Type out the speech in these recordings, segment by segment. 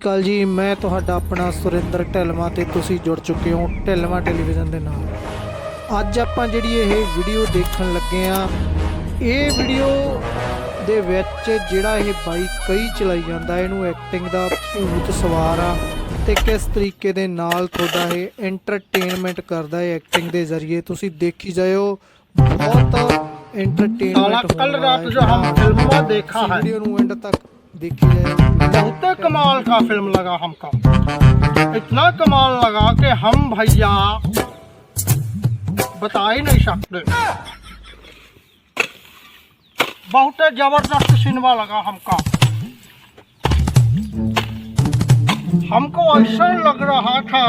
ਕੱਲ ਜੀ ਮੈਂ ਤੁਹਾਡਾ ਆਪਣਾ ਸੁਰਿੰਦਰ ਢਿਲਵਾ ਤੇ ਤੁਸੀਂ ਜੁੜ ਚੁੱਕੇ ਹੋ ਢਿਲਵਾ ਟੈਲੀਵਿਜ਼ਨ ਦੇ ਨਾਲ। ਅੱਜ ਆਪਾਂ ਜਿਹੜੀ ਇਹ ਵੀਡੀਓ ਦੇਖਣ ਲੱਗੇ ਆ ਇਹ ਵੀਡੀਓ ਦੇ ਵਿੱਚ ਜਿਹੜਾ ਇਹ ਬਾਈਕ ਕਈ ਚਲਾਈ ਜਾਂਦਾ ਇਹਨੂੰ ਐਕਟਿੰਗ ਦਾ ਭੂਤ ਸਵਾਰ ਆ ਤੇ ਕਿਸ ਤਰੀਕੇ ਦੇ ਨਾਲ ਤੁਹਾਡਾ ਇਹ ਐਂਟਰਟੇਨਮੈਂਟ ਕਰਦਾ ਹੈ ਐਕਟਿੰਗ ਦੇ ਜ਼ਰੀਏ ਤੁਸੀਂ ਦੇਖੀ ਜਾਇਓ। ਬਹੁਤ ਐਂਟਰਟੇਨਮੈਂਟ ਕੱਲ ਰਾਤ ਜੋ ਹਮ ਫਿਲਮਾਂ ਦੇਖਾ ਹੈ। ਵੀਡੀਓ ਨੂੰ ਐਂਡ ਤੱਕ دیکھیے بہت کمال کا فلم لگا ہم کا اتنا کمال لگا کہ ہم بھیا بتا ہی نہیں سکتے بہت زبردست سنیما لگا ہم کا ہم کو ایسا لگ رہا تھا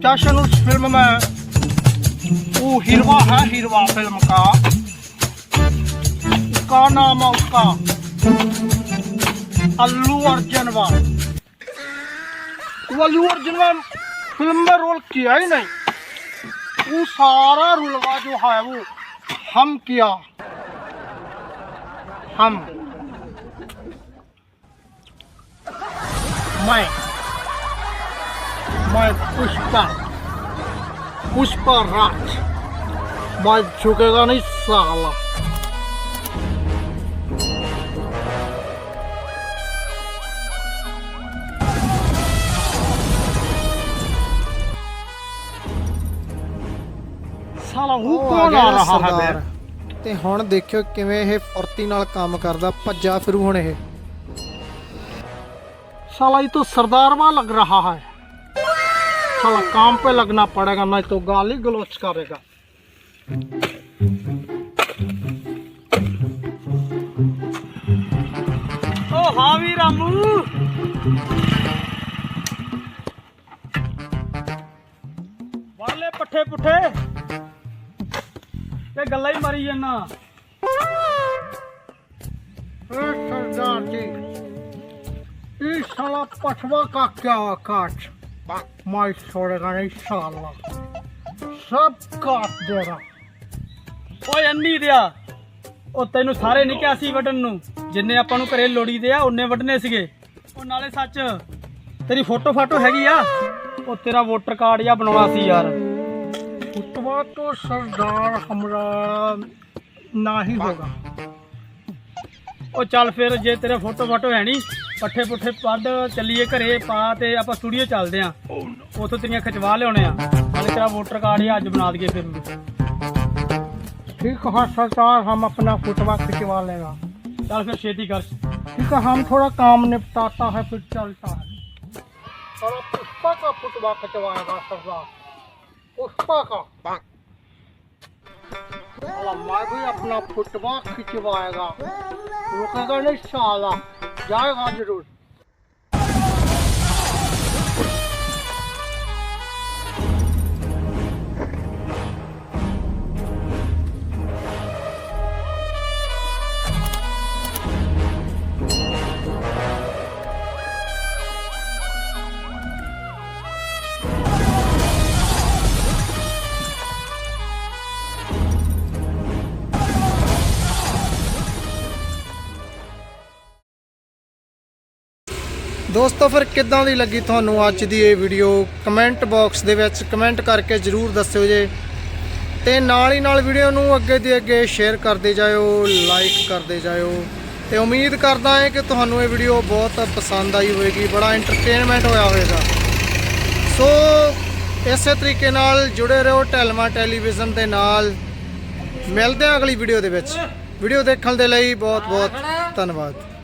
جیسے اس فلم میں وہ ہیروا ہے ہیروا فلم کا کا نام ہے اس کا अल्लू अर्जुन वा वो अल्लू अर्जुन वा फिल्म में रोल किया ही नहीं वो सारा रोलवा जो है वो हम किया हम मैं मैं पुष्पा पुष्पा राज मैं झुकेगा नहीं साला साला वो ਉਹ कौन ਗਿਆ आ ਨਾ रहा है ਸਰਦਾਰ। बे? ਤੇ ਹੁਣ ਦੇਖਿਓ ਕਿਵੇਂ ਇਹ ਫੁਰਤੀ ਨਾਲ ਕੰਮ ਕਰਦਾ ਭੱਜਾ ਫਿਰੂ ਹੁਣ ਇਹ साला ये तो सरदारवा लग रहा है साला काम पे लगना पड़ेगा नहीं तो गाली गलोच करेगा ओ हाँ भी रामू ਵਾਲੇ ਪੱਠੇ ਪੁੱਠੇ ਤੇ ਗੱਲਾਂ ਹੀ ਮਾਰੀ ਜਾਂਦਾ। ਏ ਸਰਦਾਰ ਜੀ ਇਹ ਸਾਲਾ ਪਛਵਾ ਕਾ ਕਿਆ ਕਾਟ ਮੈਂ ਛੋੜੇਗਾ ਨਹੀਂ ਸਾਲਾ। ਸਭ ਕਾਟ ਦੇਗਾ ਓਏ ਅੰਨੀ ਦਿਆ ਉਹ ਤੈਨੂੰ ਸਾਰੇ ਨਹੀਂ ਕਿਹਾ ਸੀ ਵੱਢਣ ਨੂੰ। ਜਿੰਨੇ ਆਪਾਂ ਨੂੰ ਘਰੇ ਲੋੜੀ ਦੇ ਆ ਉਹਨੇ ਵੱਢਨੇ ਸੀਗੇ। ਉਹ ਨਾਲੇ ਸੱਚ ਤੇਰੀ ਫੋਟੋ ਫਾਟੋ ਹੈਗੀ ਆ? ਉਹ ਤੇਰਾ ਵੋਟਰ ਕਾਰਡ ਜਾਂ ਬਣਾਉਣਾ ਸੀ ਯਾਰ। उतवा तो सरदार हमारा ना ही होगा ਉਹ ਚੱਲ ਫਿਰ ਜੇ ਤੇਰੇ ਫੋਟੋ ਫਾਟੋ ਹੈ ਨਹੀਂ ਪੱਠੇ ਪੁੱਠੇ ਪੱਦ ਚੱਲੀਏ ਘਰੇ ਪਾ ਤੇ ਆਪਾਂ ਸਟੂਡੀਓ ਚੱਲਦੇ ਆ ਉਥੋਂ ਤੇਰੀਆਂ ਖਿਚਵਾ ਲਿਆਉਣੇ ਆ ਨਾਲੇ ਤੇਰਾ ਵੋਟਰ ਕਾਰਡ ਆ ਅੱਜ ਬਣਾ ਦਈਏ ਫਿਰ ठीक है सरदार हम अपना फुटवा खिंचवा लेगा ਚੱਲ ਫਿਰ ਛੇਤੀ ਕਰ ठीक है हम थोड़ा काम निपटाता है फिर चलता है और अब पुष्पा का फुटवा खिंचवाएगा सरदार पुष्पा का साला मैं भी अपना फुटवा खिंचवाएगा रुकेगा नहीं साला जाएगा जरूर ਦੋਸਤੋ ਫਿਰ ਕਿੱਦਾਂ ਦੀ ਲੱਗੀ ਤੁਹਾਨੂੰ ਅੱਜ ਦੀ ਇਹ ਵੀਡੀਓ ਕਮੈਂਟ ਬਾਕਸ ਦੇ ਵਿੱਚ ਕਮੈਂਟ ਕਰਕੇ ਜਰੂਰ ਦੱਸਿਓ ਜੇ। ਤੇ ਨਾਲ ਹੀ ਨਾਲ ਵੀਡੀਓ ਨੂੰ ਅੱਗੇ ਦੀ ਅੱਗੇ ਸ਼ੇਅਰ ਕਰਦੇ ਜਾਇਓ ਲਾਈਕ ਕਰਦੇ ਜਾਇਓ। ਤੇ ਉਮੀਦ ਕਰਦਾ ਹਾਂ ਕਿ ਤੁਹਾਨੂੰ ਇਹ ਵੀਡੀਓ ਬਹੁਤ ਪਸੰਦ ਆਈ ਹੋਵੇਗੀ ਬੜਾ ਐਂਟਰਟੇਨਮੈਂਟ ਹੋਇਆ ਹੋਵੇਗਾ। ਸੋ ਇਸੇ ਤਰੀਕੇ ਨਾਲ ਜੁੜੇ ਰਹੋ ਟੈਲਮਾ ਟੈਲੀਵਿਜ਼ਨ ਦੇ ਨਾਲ। ਮਿਲਦੇ ਹਾਂ ਅਗਲੀ ਵੀਡੀਓ ਦੇ ਵਿੱਚ। ਵੀਡੀਓ ਦੇਖਣ ਦੇ ਲਈ ਬਹੁਤ ਬਹੁਤ ਧੰਨਵਾਦ।